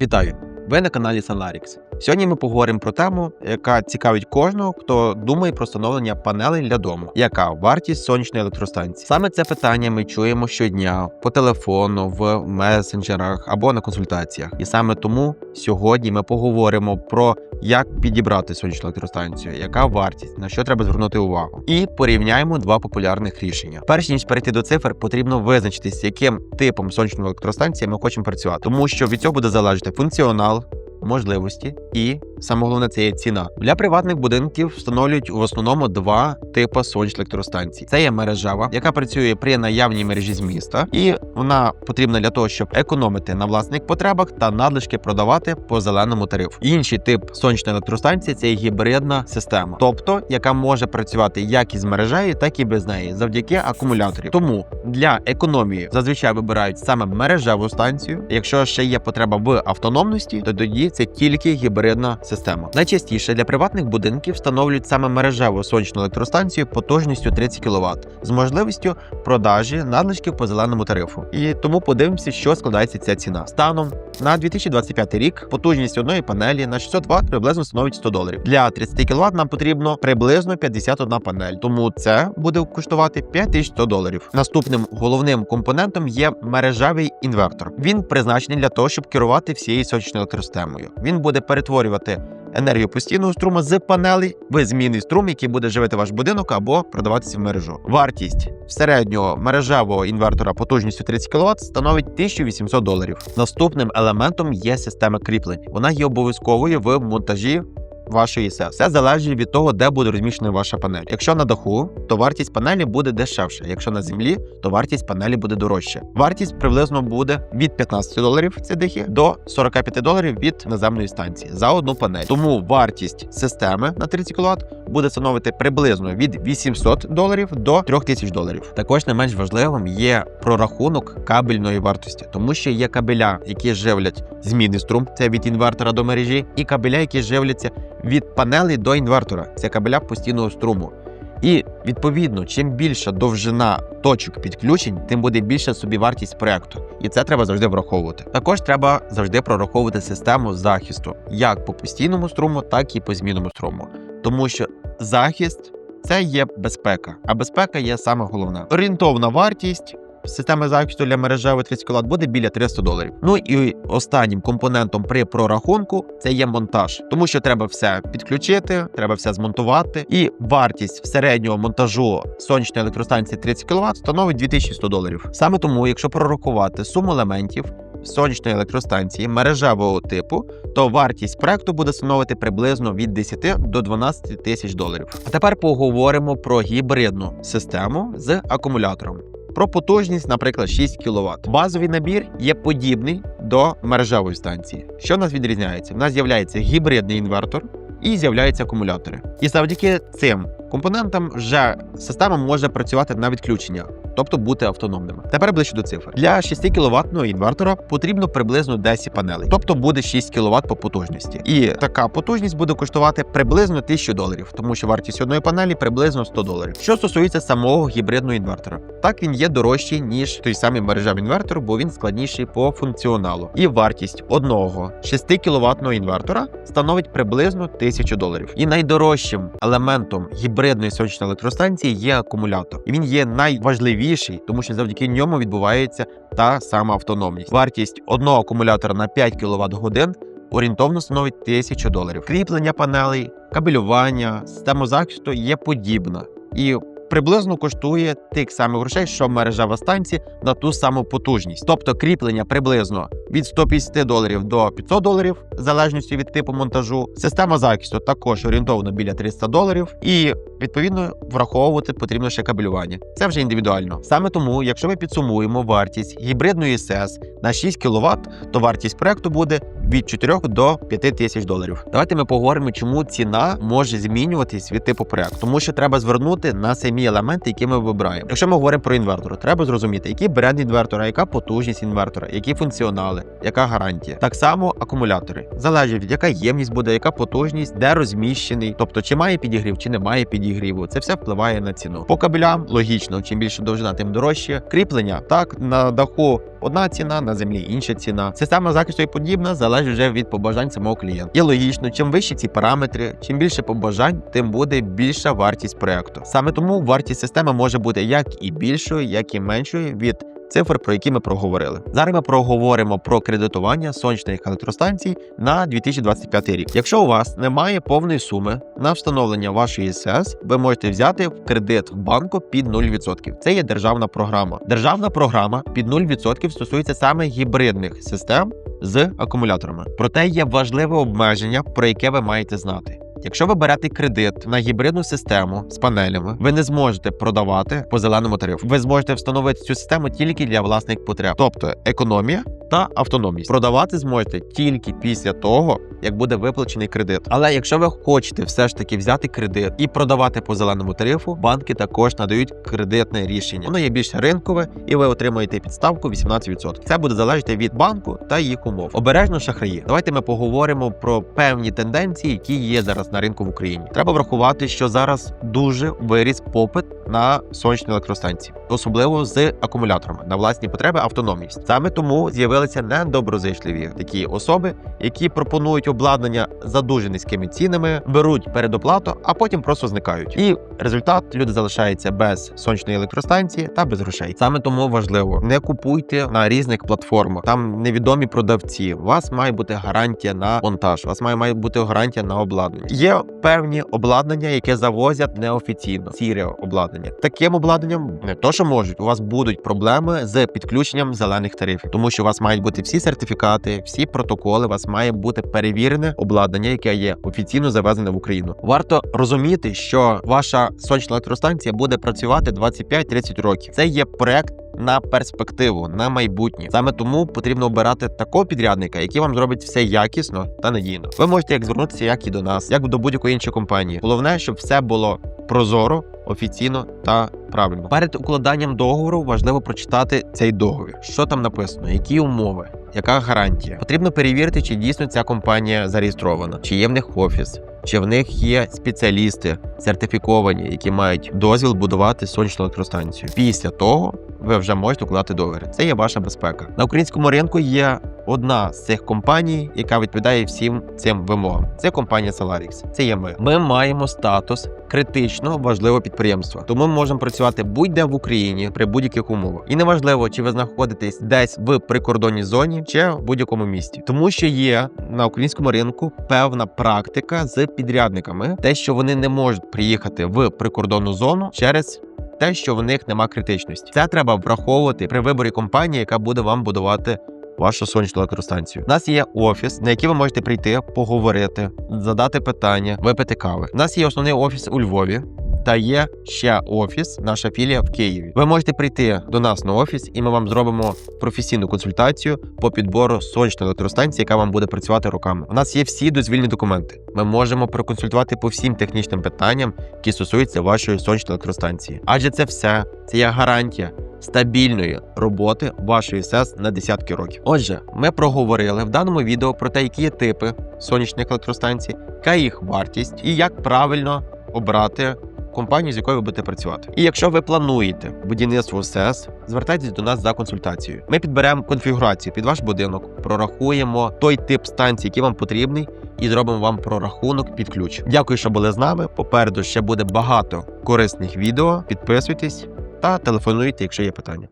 Вітаю! Ви на каналі Sunlarix. Сьогодні ми поговоримо про тему, яка цікавить кожного, хто думає про встановлення панелей для дому. Яка вартість сонячної електростанції? Саме це питання ми чуємо щодня по телефону, в месенджерах або на консультаціях. І саме тому сьогодні ми поговоримо про як підібрати сонячну електростанцію, яка вартість, на що треба звернути увагу, і порівняємо два популярних рішення. Перш ніж перейти до цифр, потрібно визначитись, яким типом сонячної електростанції ми хочемо працювати, тому що від цього буде залежати функціонал. Можливості і саме головне це є ціна для приватних будинків. Встановлюють в основному два типи сонячних електростанцій. Це є мережева, яка працює при наявній мережі з міста, і вона потрібна для того, щоб економити на власних потребах та надлишки продавати по зеленому тарифу. Інший тип сонячної електростанції це гібридна система, тобто яка може працювати як із мережею, так і без неї, завдяки акумуляторів. Тому для економії зазвичай вибирають саме мережеву станцію. Якщо ще є потреба в автономності, то тоді це тільки гібридна система. Найчастіше для приватних будинків встановлюють саме мережеву сонячну електростанцію потужністю 30 кВт з можливістю продажі надлишків по зеленому тарифу. І тому подивимося, що складається ця ціна. Станом на 2025 рік потужність одної панелі на 600 Вт приблизно становить 100 доларів. Для 30 кВт нам потрібно приблизно 51 панель, тому це буде коштувати 5100 доларів. Наступним головним компонентом є мережевий інвертор. Він призначений для того, щоб керувати всією сонячною електросистемою. Він буде перетворювати енергію постійного струму з панелей в змінний струм, який буде живити ваш будинок або продаватися в мережу. Вартість середнього мережевого інвертора потужністю 30 кВт становить 1800 доларів. Наступним елементом є система кріплень. Вона є обов'язковою в монтажі. Вашої SEO. Все залежить від того, де буде розміщена ваша панель. Якщо на даху, то вартість панелі буде дешевша. Якщо на землі, то вартість панелі буде дорожча. Вартість приблизно буде від 15 доларів ці дахи до 45 доларів від наземної станції за одну панель. Тому вартість системи на 30 кВт буде становити приблизно від 800 доларів до 3000 доларів. Також не менш важливим є прорахунок кабельної вартості, тому що є кабеля, які живлять змінний струм, це від інвертора до мережі, і кабеля, які живляться від панелі до інвертора, це кабеля постійного струму. І відповідно, чим більша довжина точок підключень, тим буде більша собівартість проекту. І це треба завжди враховувати. Також треба завжди прораховувати систему захисту як по постійному струму, так і по змінному струму. Тому що захист це є безпека, а безпека є саме головне. Орієнтовна вартість. Системи захисту для 30 кВт буде біля 300 доларів. Ну і останнім компонентом при прорахунку це є монтаж, тому що треба все підключити, треба все змонтувати. І вартість середнього монтажу сонячної електростанції 30 кВт становить 2100 доларів. Саме тому, якщо прорахувати суму елементів сонячної електростанції мережевого типу, то вартість проекту буде становити приблизно від 10 до 12 тисяч доларів. А тепер поговоримо про гібридну систему з акумулятором. Про потужність, наприклад, 6 кВт. Базовий набір є подібний до мережевої станції. Що в нас відрізняється? В нас з'являється гібридний інвертор і з'являються акумулятори. І завдяки цим компонентам вже система може працювати на відключення, тобто бути автономними. Тепер ближче до цифр. Для 6 кВт інвертора потрібно приблизно 10 панелей, тобто буде 6 кВт по потужності. І така потужність буде коштувати приблизно 1000 доларів, тому що вартість одної панелі приблизно 100 доларів. Що стосується самого гібридного інвертора, так він є дорожчий ніж той самий мережевий інвертор, бо він складніший по функціоналу. І вартість одного 6 кВт інвертора становить приблизно 1000 доларів. І найдорожчим елементом гібридної сонячної електростанції є акумулятор. І він є найважливіший, тому що завдяки ньому відбувається та сама автономність. Вартість одного акумулятора на 5 кВт годин орієнтовно становить 1000 доларів. Кріплення панелей, кабелювання, система захисту є подібна. І Приблизно коштує тих самих грошей, що мережева станція на ту саму потужність. Тобто кріплення приблизно від 150 доларів до 500 доларів, в залежності від типу монтажу. Система захисту також орієнтовно біля 300 доларів, і відповідно враховувати потрібно ще кабелювання. Це вже індивідуально. Саме тому, якщо ми підсумуємо вартість гібридної СЕС на 6 кВт, то вартість проекту буде від 4 до 5 тисяч доларів. Давайте ми поговоримо, чому ціна може змінюватись від типу проекту, тому що треба звернути на самі елементи, які ми вибираємо. Якщо ми говоримо про інвертор, треба зрозуміти, який бренд інвертора, яка потужність інвертора, які функціонали, яка гарантія. Так само акумулятори залежить від яка ємність буде, яка потужність, де розміщений, тобто чи має підігрів, чи не має підігріву. Це все впливає на ціну. По кабелям логічно, чим більше довжина, тим дорожче. Кріплення так на даху одна ціна, на землі інша ціна. Система захисту і подібна залежить вже від побажань самого клієнта. І логічно, чим вищі ці параметри, чим більше побажань, тим буде більша вартість проекту. Саме тому вартість системи може бути як і більшою, як і меншою від цифр, про які ми проговорили. Зараз ми проговоримо про кредитування сонячних електростанцій на 2025 рік. Якщо у вас немає повної суми на встановлення вашої СС, ви можете взяти в кредит в банку під 0%. Це є державна програма. Державна програма під 0% стосується саме гібридних систем з акумуляторами. Проте є важливе обмеження, про яке ви маєте знати. Якщо ви берете кредит на гібридну систему з панелями, ви не зможете продавати по зеленому тарифу. Ви зможете встановити цю систему тільки для власних потреб, тобто економія та автономність. Продавати зможете тільки після того, як буде виплачений кредит. Але якщо ви хочете все ж таки взяти кредит і продавати по зеленому тарифу, банки також надають кредитне рішення. Воно є більш ринкове, і ви отримаєте підставку 18%. Це буде залежати від банку та їх умов. Обережно шахраї. Давайте ми поговоримо про певні тенденції, які є зараз на ринку в Україні. Треба врахувати, що зараз дуже виріс попит на сонячні електростанції, особливо з акумуляторами на власні потреби автономність. Саме тому з'явилися недоброзичливі такі особи, які пропонують обладнання за дуже низькими цінами, беруть передоплату, а потім просто зникають. І результат люди залишаються без сонячної електростанції та без грошей. Саме тому важливо не купуйте на різних платформах. Там невідомі продавці. У вас має бути гарантія на монтаж. У вас має, має бути гарантія на обладнання. Є певні обладнання, яке завозять неофіційно. Сіре обладнання. Таким обладнанням не то, що можуть. У вас будуть проблеми з підключенням зелених тарифів, тому що у вас мають бути всі сертифікати, всі протоколи. У вас має бути перевірене обладнання, яке є офіційно завезене в Україну. Варто розуміти, що ваша сонячна електростанція буде працювати 25-30 років. Це є проект. На перспективу, на майбутнє саме тому потрібно обирати такого підрядника, який вам зробить все якісно та надійно. Ви можете як звернутися, як і до нас, як до будь-якої іншої компанії. Головне, щоб все було прозоро, офіційно та правильно. Перед укладанням договору важливо прочитати цей договір. Що там написано, які умови, яка гарантія. Потрібно перевірити, чи дійсно ця компанія зареєстрована, чи є в них офіс. Чи в них є спеціалісти сертифіковані, які мають дозвіл будувати сонячну електростанцію? Після того ви вже можете укладати договір. Це є ваша безпека. На українському ринку є одна з цих компаній, яка відповідає всім цим вимогам. Це компанія Solarix. Це є ми. Ми маємо статус критично важливого підприємства, тому ми можемо працювати будь-де в Україні при будь-яких умовах. І неважливо, чи ви знаходитесь десь в прикордонній зоні чи в будь-якому місті, тому що є на українському ринку певна практика з підрядниками, те, що вони не можуть приїхати в прикордонну зону через. Те, що в них нема критичності, це треба враховувати при виборі компанії, яка буде вам будувати вашу сонячну електростанцію. У нас є офіс, на який ви можете прийти, поговорити, задати питання, випити кави. У нас є основний офіс у Львові. Та є ще офіс, наша філія в Києві. Ви можете прийти до нас на офіс, і ми вам зробимо професійну консультацію по підбору сонячної електростанції, яка вам буде працювати роками. У нас є всі дозвільні документи. Ми можемо проконсультувати по всім технічним питанням, які стосуються вашої сонячної електростанції. Адже це все це є гарантія стабільної роботи вашої СЕС на десятки років. Отже, ми проговорили в даному відео про те, які є типи сонячних електростанцій, яка їх вартість і як правильно обрати. Компанію, з якою ви будете працювати. І якщо ви плануєте будівництво СЕС, звертайтесь до нас за консультацією. Ми підберемо конфігурацію під ваш будинок, прорахуємо той тип станції, який вам потрібний, і зробимо вам прорахунок під ключ. Дякую, що були з нами. Попереду ще буде багато корисних відео. Підписуйтесь та телефонуйте, якщо є питання.